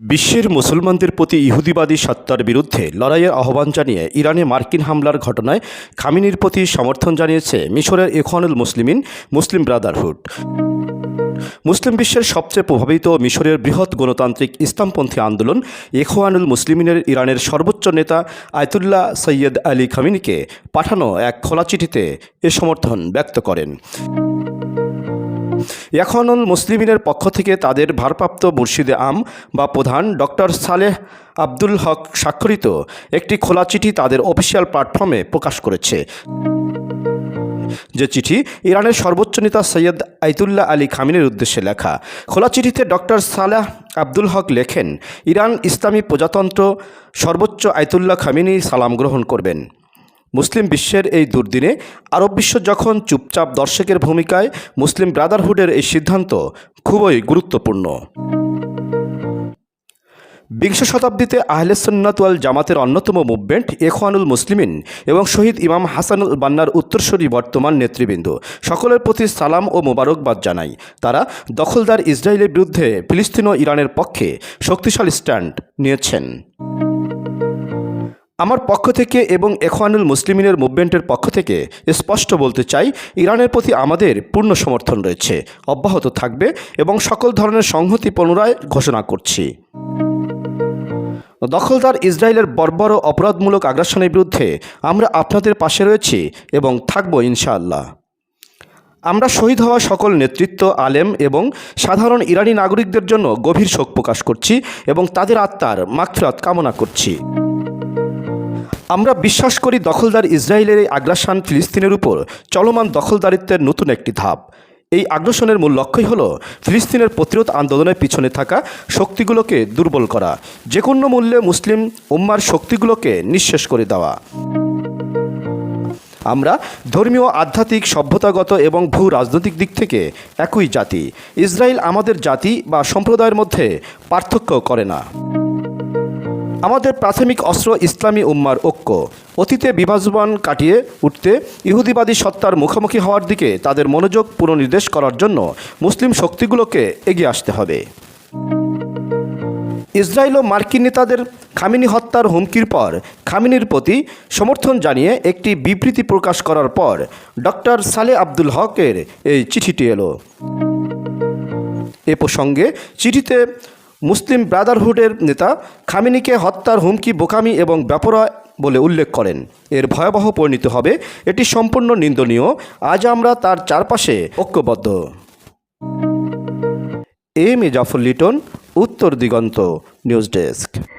বিশ্বের মুসলমানদের প্রতি ইহুদিবাদী সত্তার বিরুদ্ধে লড়াইয়ের আহ্বান জানিয়ে ইরানে মার্কিন হামলার ঘটনায় খামিনির প্রতি সমর্থন জানিয়েছে মিশরের ইখওয়ানুল মুসলিমিন মুসলিম ব্রাদারহুড। মুসলিম বিশ্বের সবচেয়ে প্রভাবিত মিশরের বৃহৎ গণতান্ত্রিক ইসলামপন্থী আন্দোলন ইখওয়ানুল মুসলিমিনের ইরানের সর্বোচ্চ নেতা আয়তুল্লাহ সৈয়দ আলী খামিনিকে পাঠানো এক খোলা চিঠিতে এ সমর্থন ব্যক্ত করেন। এখনুল মুসলিমিনের পক্ষ থেকে তাদের ভারপ্রাপ্ত মুর্শিদে আম বা প্রধান ডক্টর সালেহ আব্দুল হক স্বাক্ষরিত একটি খোলা চিঠি তাদের অফিসিয়াল প্ল্যাটফর্মে প্রকাশ করেছে। যে চিঠি ইরানের সর্বোচ্চ নেতা সৈয়দ আইতুল্লাহ আলী খামিনের উদ্দেশ্যে লেখা। খোলা চিঠিতে ডক্টর সালাহ আব্দুল হক লেখেন, ইরান ইসলামী প্রজাতন্ত্র সর্বোচ্চ আইতুল্লাহ খামিনি সালাম গ্রহণ করবেন। মুসলিম বিশ্বের এই দুর্দিনে আরব বিশ্ব যখন চুপচাপ দর্শকের ভূমিকায় মুসলিম ব্রাদারহুডের এই সিদ্ধান্ত খুবই গুরুত্বপূর্ণ। বিংশ শতাব্দীতে আহলে সুন্নাত ওয়াল জামাতের অন্যতম মুভমেন্ট এখওয়ানুল মুসলিমিন এবং শহীদ ইমাম হাসানুল বান্নার উত্তরসূরি বর্তমান নেতৃবৃন্দ। সকলের প্রতি সালাম ও মোবারকবাদ জানাই। তারা দখলদার ইসরায়েলের বিরুদ্ধে ফিলিস্তিন ও ইরানের পক্ষে শক্তিশালী স্ট্যান্ড নিয়েছেন। আমার পক্ষ থেকে এবং এখওয়ানুল মুসলিমিনের মুভমেন্টের পক্ষ থেকে স্পষ্ট বলতে চাই, ইরানের প্রতি আমাদের পূর্ণ সমর্থন রয়েছে, অব্যাহত থাকবে এবং সকল ধরনের সংহতি পুনরায় ঘোষণা করছি। দখলদার ইসরায়েলের বর্বর ও অপরাধমূলক আগ্রাসনের বিরুদ্ধে আমরা আপনাদের পাশে রয়েছি এবং থাকব ইনশাআল্লাহ। আমরা শহীদ হওয়া সকল নেতৃত্ব, আলেম এবং সাধারণ ইরানি নাগরিকদের জন্য গভীর শোক প্রকাশ করছি এবং তাদের আত্মার মাগফিরাত কামনা করছি। আমরা বিশ্বাস করি দখলদার ইসরায়েলের এই আগ্রাসন ফিলিস্তিনের উপর চলমান দখলদারিত্বের নতুন একটি ধাপ। এই আগ্রাসনের মূল লক্ষ্যই হল ফিলিস্তিনের প্রতিরোধ আন্দোলনের পিছনে থাকা শক্তিগুলোকে দুর্বল করা যে কোনো মূল্যে মুসলিম উম্মার শক্তিগুলোকে নিঃশেষ করে দেওয়া। আমরা ধর্মীয়, আধ্যাত্মিক, সভ্যতাগত এবং ভূ রাজনৈতিক দিক থেকে একই জাতি। ইসরায়েল আমাদের জাতি বা সম্প্রদায়ের মধ্যে পার্থক্য করে না। আমাদের প্রাথমিক অস্ত্র ইসলামী উম্মার ঐক্য। অতীতে বিভাজন কাটিয়ে উঠতে ইহুদিবাদী সত্তার মুখোমুখি হওয়ার দিকে তাদের মনোযোগ পুনর্নির্দেশ করার জন্য মুসলিম শক্তিগুলোকে এগিয়ে আসতে হবে। ইসরায়েল ও মার্কিন নেতাদের খামিনি হত্যার হুমকির পর খামিনির প্রতি সমর্থন জানিয়ে একটি বিবৃতি প্রকাশ করার পর ডক্টর সালে আব্দুল হকের এই চিঠিটি এলো। এ প্রসঙ্গে চিঠিতে মুসলিম ব্রাদারহুডের নেতা খামিনিকে হত্যার হুমকি, বোকামি এবং ব্যাপরা বলে উল্লেখ করেন। এর ভয়াবহ পরিণত হবে, এটি সম্পূর্ণ নিন্দনীয়। আজ আমরা তার চারপাশে ঐক্যবদ্ধ। এম এ জাফর লিটন, উত্তর দিগন্ত, নিউজ ডেস্ক।